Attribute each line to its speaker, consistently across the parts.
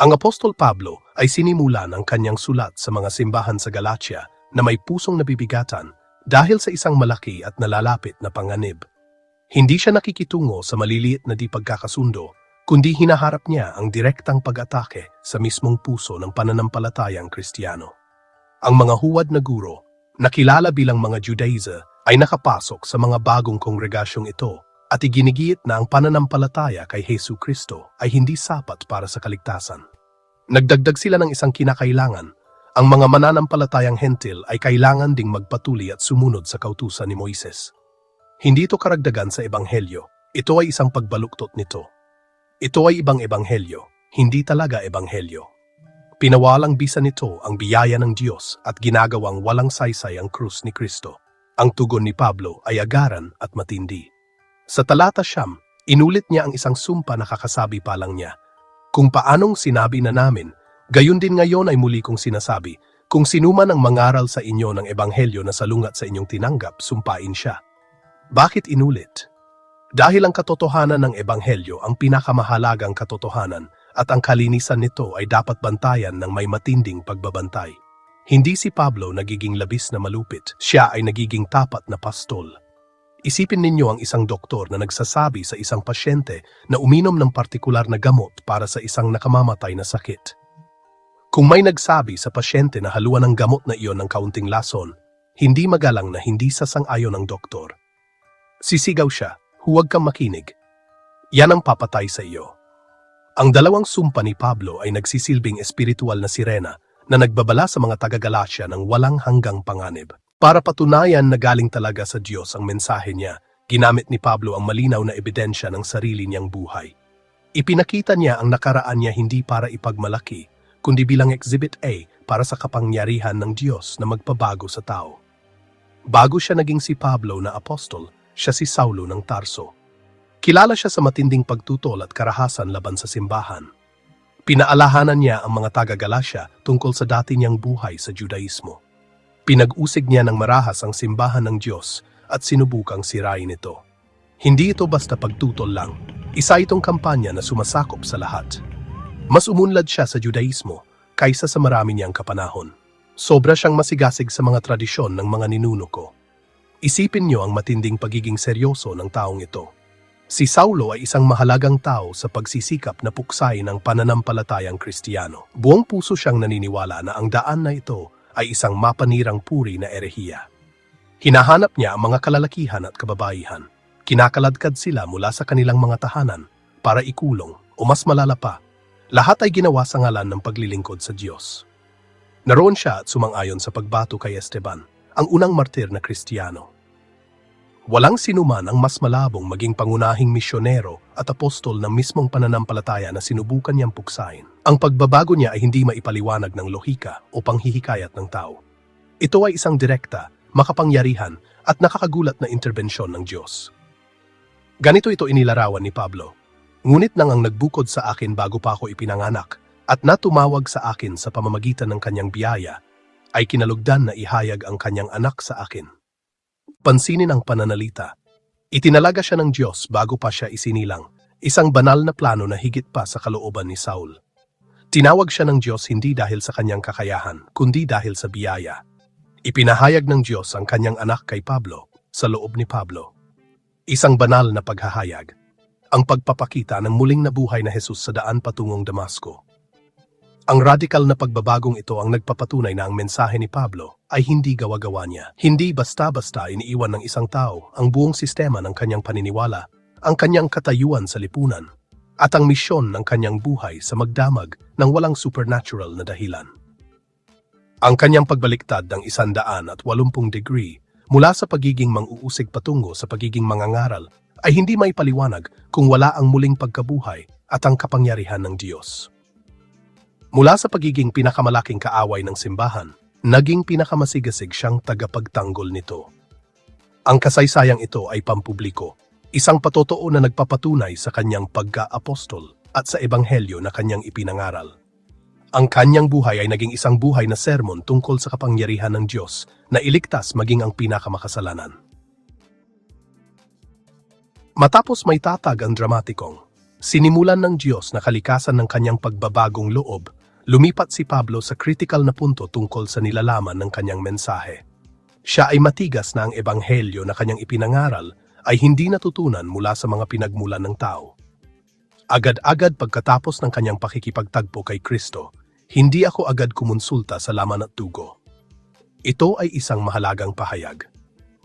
Speaker 1: Ang Apostol Pablo ay sinimula ng kanyang sulat sa mga simbahan sa Galatia na may pusong nabibigatan dahil sa isang malaki at nalalapit na panganib. Hindi siya nakikitungo sa maliliit na di pagkakasundo, kundi hinaharap niya ang direktang pag-atake sa mismong puso ng pananampalatayang Kristiyano. Ang mga huwad na guro, nakilala bilang mga Judaizer, ay nakapasok sa mga bagong kongregasyong ito at iginigit na ang pananampalataya kay Hesu Kristo ay hindi sapat para sa kaligtasan. Nagdagdag sila ng isang kinakailangan. Ang mga mananampalatayang hentil ay kailangan ding magpatuloy at sumunod sa kautusan ni Moises. Hindi ito karagdagan sa ebanghelyo. Ito ay isang pagbaluktot nito. Ito ay ibang ebanghelyo, hindi talaga ebanghelyo. Pinawalang bisa nito ang biyaya ng Diyos at ginagawang walang saysay ang krus ni Kristo. Ang tugon ni Pablo ay agaran at matindi. Sa talata siyam, inulit niya ang isang sumpa na kakasabi pa lang niya. Kung paanong sinabi na namin, gayon din ngayon ay muli kong sinasabi, kung sinuman ang mangaral sa inyo ng ebanghelyo na salungat sa inyong tinanggap, sumpain siya. Bakit inulit? Dahil ang katotohanan ng ebanghelyo ang pinakamahalagang katotohanan at ang kalinisan nito ay dapat bantayan ng may matinding pagbabantay. Hindi si Pablo nagiging labis na malupit, siya ay nagiging tapat na pastol. Isipin ninyo ang isang doktor na nagsasabi sa isang pasyente na uminom ng partikular na gamot para sa isang nakamamatay na sakit. Kung may nagsabi sa pasyente na haluan ng gamot na iyon ng kaunting lason, hindi magalang na hindi sasang-ayon ng doktor. Sisigaw siya, huwag kang makinig. Yan ang papatay sa iyo. Ang dalawang sumpa ni Pablo ay nagsisilbing espiritual na sirena na nagbabala sa mga taga-Galacia ng walang hanggang panganib. Para patunayan na galing talaga sa Diyos ang mensahe niya, ginamit ni Pablo ang malinaw na ebidensya ng sarili niyang buhay. Ipinakita niya ang nakaraan niya hindi para ipagmalaki, kundi bilang Exhibit A para sa kapangyarihan ng Diyos na magpabago sa tao. Bago siya naging si Pablo na apostol, siya si Saulo ng Tarso. Kilala siya sa matinding pagtutol at karahasan laban sa simbahan. Pinaalahanan niya ang mga taga-Galacia tungkol sa dati niyang buhay sa Judaismo. Pinag-usig niya ng marahas ang simbahan ng Diyos at sinubukang sirain ito. Hindi ito basta pagtutol lang. Isa itong kampanya na sumasakop sa lahat. Mas umunlad siya sa Judaismo kaysa sa marami niyang kapanahon. Sobra siyang masigasig sa mga tradisyon ng mga ninuno ko. Isipin niyo ang matinding pagiging seryoso ng taong ito. Si Saulo ay isang mahalagang tao sa pagsisikap na puksain ng pananampalatayang Kristiyano. Buong puso siyang naniniwala na ang daan na ito ay isang mapanirang puri na erehiya. Hinahanap niya ang mga kalalakihan at kababaihan. Kinakaladkad sila mula sa kanilang mga tahanan para ikulong o mas malala pa, lahat ay ginawa sa ngalan ng paglilingkod sa Diyos. Naroon siya at sumang-ayon sa pagbato kay Esteban, ang unang martir na Kristiyano. Walang sinuman ang mas malabong maging pangunahing misyonero at apostol ng mismong pananampalataya na sinubukan niyang puksain. Ang pagbabago niya ay hindi maipaliwanag ng lohika o panghihikayat ng tao. Ito ay isang direkta, makapangyarihan at nakakagulat na interbensyon ng Diyos. Ganito ito inilarawan ni Pablo. Ngunit nang ang nagbukod sa akin bago pa ako ipinanganak at natumawag sa akin sa pamamagitan ng kanyang biyaya, ay kinalugdan na ihayag ang kanyang anak sa akin. Pansinin ang pananalita. Itinalaga siya ng Diyos bago pa siya isinilang, isang banal na plano na higit pa sa kalooban ni Saul. Tinawag siya ng Diyos hindi dahil sa kanyang kakayahan, kundi dahil sa biyaya. Ipinahayag ng Diyos ang kanyang anak kay Pablo sa loob ni Pablo. Isang banal na paghahayag, ang pagpapakita ng muling nabuhay na Jesus sa daan patungong Damasco. Ang radikal na pagbabagong ito ang nagpapatunay na ang mensahe ni Pablo ay hindi gawa-gawa niya. Hindi basta-basta iniiwan ng isang tao ang buong sistema ng kanyang paniniwala, ang kanyang katayuan sa lipunan, at ang misyon ng kanyang buhay sa magdamag ng walang supernatural na dahilan. Ang kanyang pagbaliktad ng isandaan at walumpung degree mula sa pagiging mang-uusig patungo sa pagiging mangangaral ay hindi may paliwanag kung wala ang muling pagkabuhay at ang kapangyarihan ng Diyos. Mula sa pagiging pinakamalaking kaaway ng simbahan, naging pinakamasigasig siyang tagapagtanggol nito. Ang kasaysayang ito ay pampubliko, isang patotoo na nagpapatunay sa kanyang pagka-apostol at sa ebanghelyo na kanyang ipinangaral. Ang kanyang buhay ay naging isang buhay na sermon tungkol sa kapangyarihan ng Diyos na iligtas maging ang pinakamakasalanan. Matapos may tatag ang dramatikong, Sinimulan ng Diyos na kalikasan ng kanyang pagbabagong loob, lumipat si Pablo sa critical na punto tungkol sa nilalaman ng kanyang mensahe. Siya ay matigas na ang ebanghelyo na kanyang ipinangaral ay hindi natutunan mula sa mga pinagmulan ng tao. Agad-agad pagkatapos ng kanyang pakikipagtagpo kay Kristo, hindi ako agad kumonsulta sa laman at tugo. Ito ay isang mahalagang pahayag.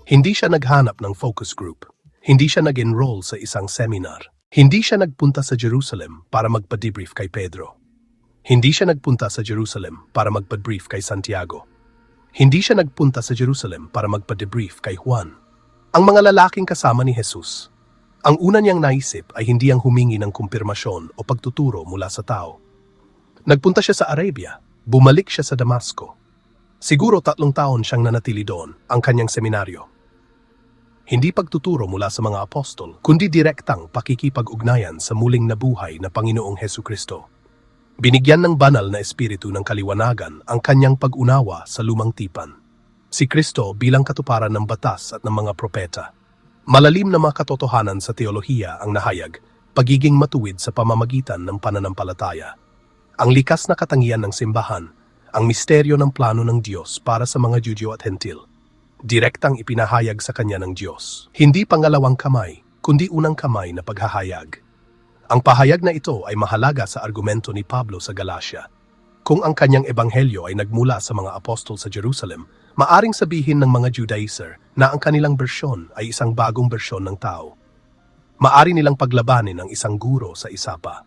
Speaker 1: Hindi siya naghanap ng focus group. Hindi siya nag-enroll sa isang seminar. Hindi siya nagpunta sa Jerusalem para magpa-debrief kay Pedro. Hindi siya nagpunta sa Jerusalem para magpa-brief kay Santiago. Hindi siya nagpunta sa Jerusalem para magpa-debrief kay Juan. Ang mga lalaking kasama ni Jesus. Ang una niyang naisip ay hindi ang humingi ng kumpirmasyon o pagtuturo mula sa tao. Nagpunta siya sa Arabia, bumalik siya sa Damasco. Siguro tatlong taon siyang nanatili doon, ang kanyang seminaryo. Hindi pagtuturo mula sa mga apostol, kundi direktang pakikipag-ugnayan sa muling nabuhay na Panginoong Heso Kristo. Binigyan ng banal na espiritu ng kaliwanagan ang kanyang pag-unawa sa lumang tipan. Si Kristo bilang katuparan ng batas at ng mga propeta. Malalim na mga katotohanan sa teolohiya ang nahayag, pagiging matuwid sa pamamagitan ng pananampalataya. Ang likas na katangian ng simbahan, ang misteryo ng plano ng Diyos para sa mga Judyo at Hentil. Direktang ipinahayag sa kanya ng Diyos. Hindi pangalawang kamay, kundi unang kamay na paghahayag. Ang pahayag na ito ay mahalaga sa argumento ni Pablo sa Galacia. Kung ang kanyang ebanghelyo ay nagmula sa mga apostol sa Jerusalem, maaring sabihin ng mga Judaizer na ang kanilang bersyon ay isang bagong bersyon ng tao. Maari nilang paglabanin ang isang guro sa isa pa.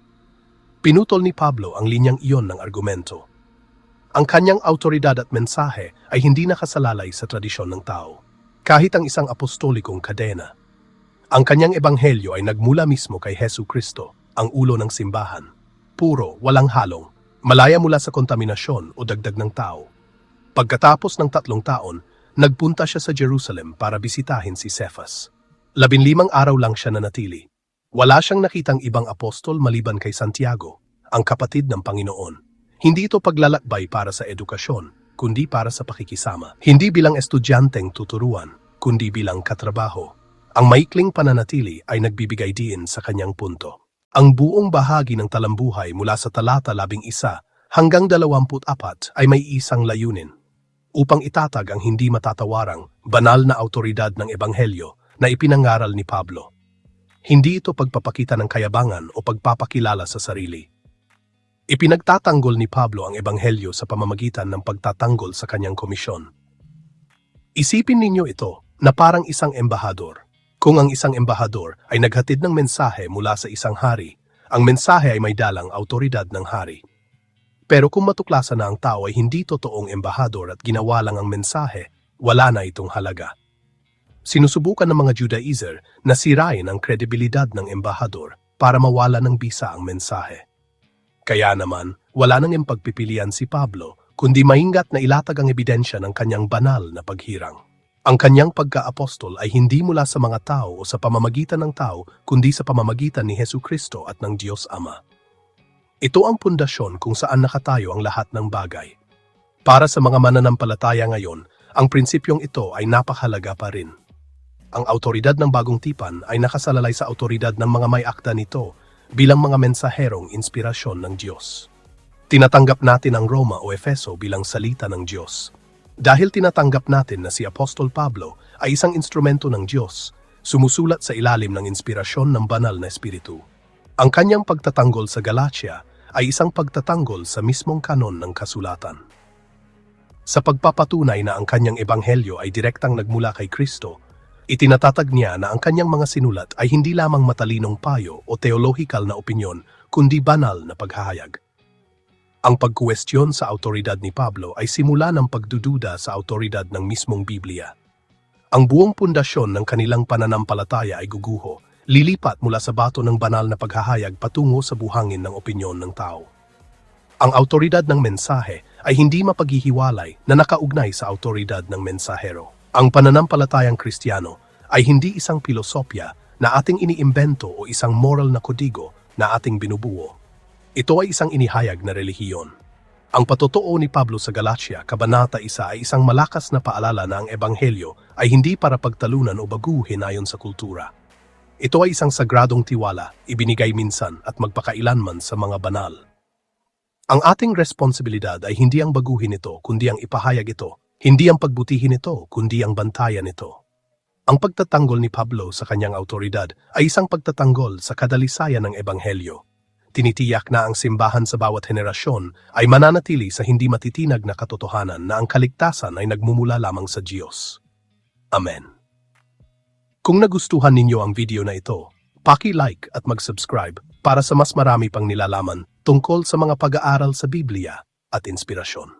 Speaker 1: Pinutol ni Pablo ang linyang iyon ng argumento. Ang kanyang autoridad at mensahe ay hindi nakasalalay sa tradisyon ng tao. Kahit ang isang apostolikong kadena, ang kanyang ebanghelyo ay nagmula mismo kay Hesu Kristo, ang ulo ng simbahan. Puro, walang halong, malaya mula sa kontaminasyon o dagdag ng tao. Pagkatapos ng tatlong taon, nagpunta siya sa Jerusalem para bisitahin si Cephas. Labinlimang araw lang siya nanatili. Wala siyang nakitang ibang apostol maliban kay Santiago, ang kapatid ng Panginoon. Hindi ito paglalakbay para sa edukasyon, kundi para sa pakikisama. Hindi bilang estudyanteng tuturuan, kundi bilang katrabaho. Ang maikling pananatili ay nagbibigay diin sa kanyang punto. Ang buong bahagi ng talambuhay mula sa talata labing isa hanggang dalawamput apat ay may isang layunin. Upang itatag ang hindi matatawarang, banal na autoridad ng Ebanghelyo na ipinangaral ni Pablo. Hindi ito pagpapakita ng kayabangan o pagpapakilala sa sarili. Ipinagtatanggol ni Pablo ang Ebanghelyo sa pamamagitan ng pagtatanggol sa kanyang komisyon. Isipin ninyo ito na parang isang embahador. Kung ang isang embahador ay naghatid ng mensahe mula sa isang hari, ang mensahe ay may dalang autoridad ng hari. Pero kung matuklasan na ang tao ay hindi totoong embahador at ginawa lang ang mensahe, wala na itong halaga. Sinusubukan ng mga Judaizer na sirain ang kredibilidad ng embahador para mawala ng bisa ang mensahe. Kaya naman, wala nang pagpipilian si Pablo kundi maingat na ilatag ang ebidensya ng kanyang banal na paghirang. Ang kanyang pagka-apostol ay hindi mula sa mga tao o sa pamamagitan ng tao, kundi sa pamamagitan ni Hesu Kristo at ng Diyos Ama. Ito ang pundasyon kung saan nakatayo ang lahat ng bagay. Para sa mga mananampalataya ngayon, ang prinsipyong ito ay napakahalaga pa rin. Ang autoridad ng bagong tipan ay nakasalalay sa autoridad ng mga may akda nito bilang mga mensaherong inspirasyon ng Diyos. Tinatanggap natin ang Roma o Efeso bilang salita ng Diyos. Dahil tinatanggap natin na si Apostol Pablo ay isang instrumento ng Diyos, sumusulat sa ilalim ng inspirasyon ng banal na espiritu. Ang kanyang pagtatanggol sa Galatia ay isang pagtatanggol sa mismong kanon ng kasulatan. Sa pagpapatunay na ang kanyang ebanghelyo ay direktang nagmula kay Kristo, itinatatag niya na ang kanyang mga sinulat ay hindi lamang matalinong payo o teolohikal na opinyon, kundi banal na paghahayag. Ang pagkuwestiyon sa autoridad ni Pablo ay simula ng pagdududa sa autoridad ng mismong Biblia. Ang buong pundasyon ng kanilang pananampalataya ay guguho, lilipat mula sa bato ng banal na paghahayag patungo sa buhangin ng opinyon ng tao. Ang autoridad ng mensahe ay hindi mapaghihiwalay na nakaugnay sa autoridad ng mensahero. Ang pananampalatayang Kristiyano ay hindi isang pilosopya na ating iniimbento o isang moral na kodigo na ating binubuo. Ito ay isang inihayag na relihiyon. Ang patotoo ni Pablo sa Galatia, Kabanata 1 ay isang malakas na paalala na ang ebanghelyo ay hindi para pagtalunan o baguhin ayon sa kultura. Ito ay isang sagradong tiwala, ibinigay minsan at magpakailanman sa mga banal. Ang ating responsibilidad ay hindi ang baguhin ito, kundi ang ipahayag ito. Hindi ang pagbutihin ito, kundi ang bantayan ito. Ang pagtatanggol ni Pablo sa kanyang autoridad ay isang pagtatanggol sa kadalisayan ng Ebanghelyo. Tinitiyak na ang simbahan sa bawat henerasyon ay mananatili sa hindi matitinag na katotohanan na ang kaligtasan ay nagmumula lamang sa Diyos. Amen. Kung nagustuhan ninyo ang video na ito, paki-like at mag-subscribe para sa mas marami pang nilalaman tungkol sa mga pag-aaral sa Biblia at inspirasyon.